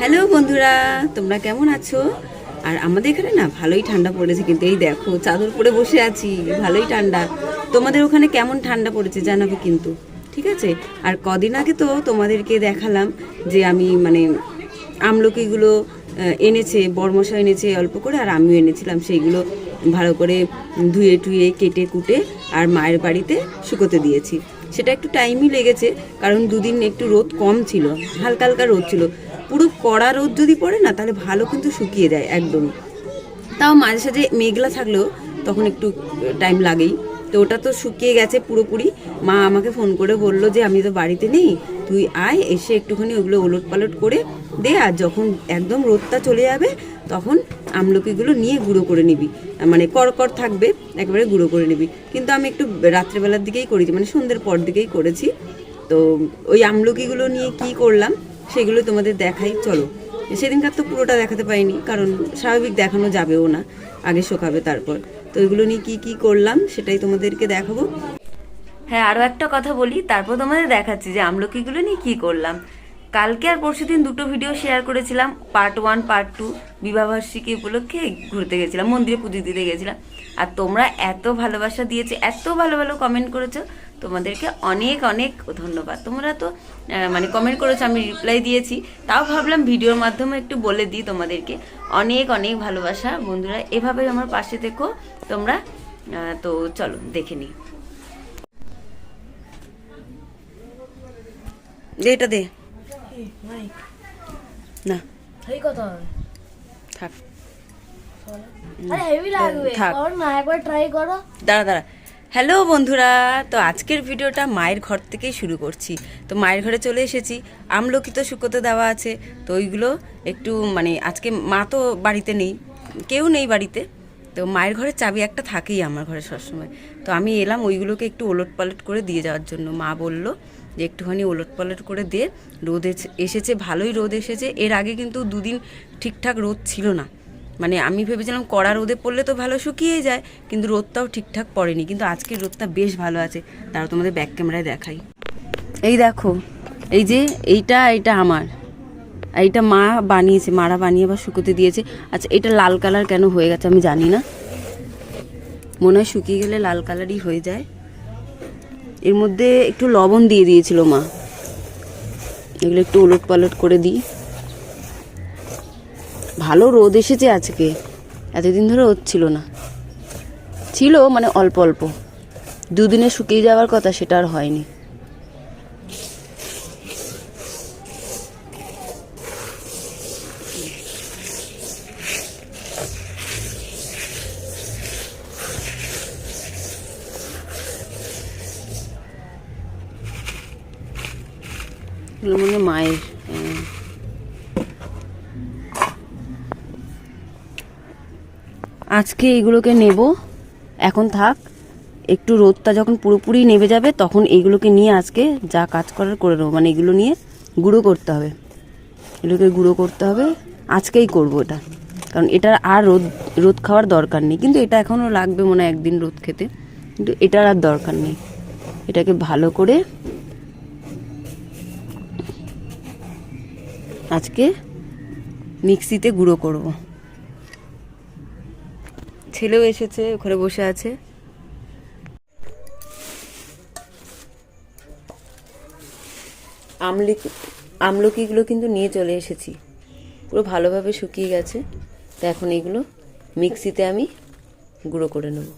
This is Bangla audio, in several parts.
হ্যালো বন্ধুরা, তোমরা কেমন আছো? আর আমাদের এখানে না ভালোই ঠান্ডা পড়েছে, কিন্তু এই দেখো, চাদর পরে বসে আছি, ভালোই ঠান্ডা। তোমাদের ওখানে কেমন ঠান্ডা পড়েছে জানাবে কিন্তু, ঠিক আছে? আর কদিন আগে তো তোমাদেরকে দেখালাম যে আমি মানে আমলকিগুলো এনেছে বরমশা এনেছে অল্প করে, আর আমিও এনেছিলাম সেইগুলো ভালো করে ধুয়ে টুয়ে, কেটে কুটে, আর মায়ের বাড়িতে শুকোতে দিয়েছি। সেটা একটু টাইমই লেগেছে, কারণ দুদিন একটু রোদ কম ছিল, হালকা হালকা রোদ ছিল। পুরো কড়া রোদ যদি পড়ে না, তাহলে ভালো কিন্তু শুকিয়ে যায় একদম তাও মাঝে সাঝে মেঘলা থাকলেও তখন একটু টাইম লাগেই। তো ওটা তো শুকিয়ে গেছে পুরোপুরি। মা আমাকে ফোন করে বলল যে, আমি তো বাড়িতে নেই, তুই আয়, এসে একটুখানি ওগুলো ওলট পালট করে দে, আর যখন একদম রোদটা চলে যাবে তখন আমলকিগুলো নিয়ে গুঁড়ো করে নিবি। মানে করকর থাকবে, একবারে গুঁড়ো করে নিবি। কিন্তু আমি একটু রাত্রেবেলার দিকেই করেছি মানে সন্ধ্যের পর দিকেই করেছি। তো ওই আমলকিগুলো নিয়ে কি করলাম, সেগুলো তোমাদের দেখাই, চলো। সেদিনকার তো পুরোটা দেখাতে পাইনি কারণ স্বাভাবিক দেখানো যাবেও না, আগে শোকাবে তারপর। তো এগুলো নিয়ে কি কি করলাম, সেটাই তোমাদেরকে দেখাবো। হ্যাঁ আরও একটা কথা বলি, তারপর তোমাদের দেখাচ্ছি যে আমলকিগুলো নিয়ে কি করলাম। কালকে আর পরশু দিন দুটো ভিডিও শেয়ার করেছিলাম পার্ট ওয়ান পার্ট টু বিবাহবার্ষিকী উপলক্ষে ঘুরতে গেছিলাম, মন্দিরে পুজো দিতে গেছিলাম। আর তোমরা এত ভালোবাসা দিয়েছে, এত ভালো ভালো কমেন্ট করেছ, তোমাদেরকে অনেক অনেক ধন্যবাদ। তোমরা তো মানে কমেন্ট করেছ, আমি রিপ্লাই দিয়েছি। তাও ভাবলাম ভিডিওর মাধ্যমে একটু বলে দিই তোমাদেরকে। অনেক অনেক ভালোবাসা, বন্ধুরা এভাবে আমার পাশে থেকো। তোমরা তো চলো, দেখে নিই। এটা দে। না। সেই কথা থাক আরে হেভি লাগবে। থাক। কর না একবার ট্রাই করো। দাঁড়া দাঁড়া। হ্যালো বন্ধুরা তো আজকের ভিডিওটা মায়ের ঘর থেকেই শুরু করছি। তো মায়ের ঘরে চলে এসেছি। আমলকি তো শুকোতে দেওয়া আছে। তো ওইগুলো একটু মানে আজকে মা তো বাড়িতে নেই কেউ নেই বাড়িতে। তো মায়ের ঘরে চাবি একটা থাকেই আমার ঘরে সবসময়। তো আমি এলাম ওইগুলোকে একটু ওলট পালট করে দিয়ে যাওয়ার জন্য। মা বলল যে একটুখানি ওলট পালট করে দিয়ে রোদ এসেছে, ভালোই রোদ এসেছে। এর আগে কিন্তু দুদিন ঠিকঠাক রোদ ছিল না। মানে আমি ভেবেছিলাম কড়া রোদে পড়লে তো ভালো শুকিয়ে যায়, কিন্তু রোদটাও ঠিকঠাক পড়েনি। কিন্তু আজকের রোদটা বেশ ভালো আছে। তারা তোমাদের ব্যাক ক্যামেরায় দেখাই। এই দেখো, এই যে এইটা এইটা আমার। এইটা মা বানিয়েছে, মারা বানিয়ে বা শুকোতে দিয়েছে। আচ্ছা এটা লাল কালার কেন হয়ে গেছে আমি জানি না। মনে হয় শুকিয়ে গেলে লাল কালারই হয়ে যায়। এর মধ্যে একটু লবণ দিয়ে দিয়েছিল মা। এগুলো একটু উলট পালট করে দিই। ভালো রোদ এসেছে আজকে। এতদিন ধরে রোদ ছিল না। ছিল মানে অল্প অল্প। দুদিনে শুকিয়ে যাওয়ার কথা সেটা আর হয়নি। এগুলো মনে মায়ের। আজকে এইগুলোকে নেব। এখন থাক, একটু রোদটা যখন পুরোপুরি নেমে যাবে, তখন এইগুলোকে নিয়ে আজকে যা কাজ করার করে নেব। মানে এগুলো নিয়ে গুঁড়ো করতে হবে। এগুলোকে গুঁড়ো করতে হবে। আজকেই করব এটা। কারণ এটার আর রোদ রোদ খাওয়ার দরকার নেই। কিন্তু এটা এখনও লাগবে মনে হয় একদিন রোদ খেতে। কিন্তু এটার আর দরকার নেই। এটাকে ভালো করে আজকে মিক্সিতে গুঁড়ো করব। ছেলেও এসেছে, ওখানে বসে আছে। আমলকি আমলকিগুলো কিন্তু নিয়ে চলে এসেছি। পুরো ভালোভাবে শুকিয়ে গেছে। তো এখন এগুলো মিক্সিতে আমি গুঁড়ো করে নেব।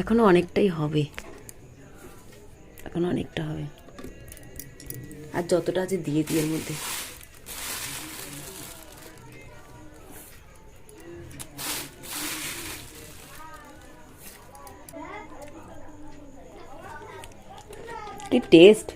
এখনও অনেকটাই হবে। এখনও অনেকটা হবে। আর যতটা আছে দিয়ে দিয়ে এর মধ্যে। টেস্ট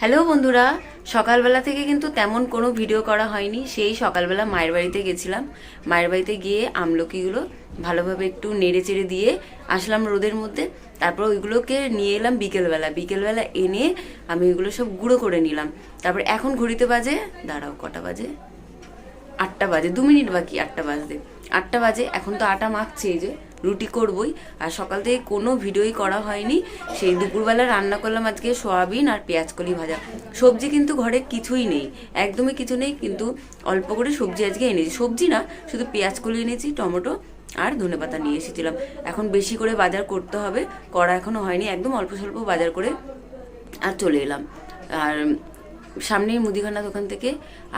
হ্যালো বন্ধুরা। সকালবেলা থেকে কিন্তু তেমন কোনো ভিডিও করা হয়নি। সেই সকালবেলা মায়ের বাড়িতে গেছিলাম। মায়ের বাড়িতে গিয়ে আমলকিগুলো ভালোভাবে একটু নেড়ে চেড়ে দিয়ে আসলাম রোদের মধ্যে। তারপর ওইগুলোকে নিয়ে এলাম বিকেলবেলা। বিকেলবেলা এনে আমি ওইগুলো সব গুঁড়ো করে নিলাম। তারপর এখন ঘড়িতে বাজে, দাঁড়াও, কটা বাজে? আটটা বাজে, দু মিনিট বাকি আটটা বাজতে। আটটা বাজে, এখন তো আটা মাখছে এই যে। রুটি করবই। আর সকাল থেকে কোনো ভিডিওই করা হয়নি। সেই দুপুরবেলা রান্না করলাম আজকে সোয়াবিন আর পেঁয়াজ কলি ভাজা। সবজি কিন্তু ঘরে কিছুই নেই। একদমই কিছু নেই, কিন্তু অল্প করে সবজি আজকে এনেছি। সবজি না, শুধু পেঁয়াজ কলি এনেছি, টমেটো আর ধনেপাতা নিয়ে এসেছিলাম। এখন বেশি করে বাজার করতে হবে। করা এখনও হয়নি, একদম অল্প স্বল্প বাজার করে আর চলে এলাম। আর সামনেই মুদিখানা দোকান থেকে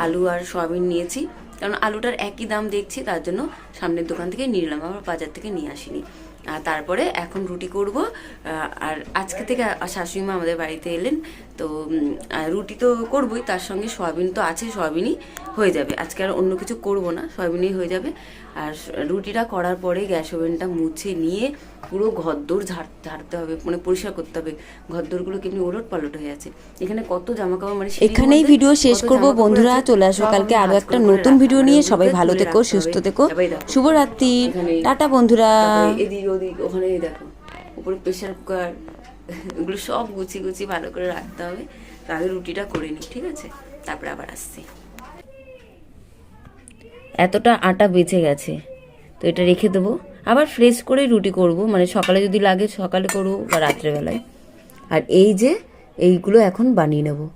আলু আর সয়াবিন নিয়েছি। কারণ আলুটার একই দাম দেখছি, তার জন্য সামনের দোকান থেকে নিয়ে নিলাম আবার বাজার থেকে নিয়ে আসিনি। আর তারপরে এখন রুটি করব আর আজকে থেকে শাশুড়ি মা আমাদের বাড়িতে এলেন, তো রুটি তো করবই, তার সঙ্গে সয়াবিন তো আছে, সয়াবিনই হয়ে যাবে। আজকে আর অন্য কিছু করব না, সয়াবিনই হয়ে যাবে। আর রুটিটা করার পরে গ্যাস ওভেনটা মুছে নিয়ে পুরো ঘরদোর ঝাড় ঝাড়তে হবে মানে পরিষ্কার করতে হবে। ঘরদোরগুলো কেমনি ওলট পালট হয়ে আছে। এখানে কত জামা কাপড় মানে এখানেই ভিডিও শেষ করব। বন্ধুরা চলে আসো কালকে আরও একটা নতুন ভিডিও নিয়ে। সবাই ভালো থেকো সুস্থ থেকো। শুভরাত্রি। টাটা বন্ধুরা। এদিক ওদিক ওখানে দেখো উপরে প্রেশার কুকার এগুলো সব গুছিয়ে গুছিয়ে ভালো করে রাখতে হবে। তাহলে রুটিটা করে নিই ঠিক আছে? তারপরে আবার আসছি। এতটা আটা বেঁচে গেছে তো এটা রেখে দেবো। আবার ফ্রেশ করে রুটি করব। মানে সকালে যদি লাগে সকালে করব বা রাত্রেবেলায়। আর এই যে, এইগুলো এখন বানিয়ে নেব।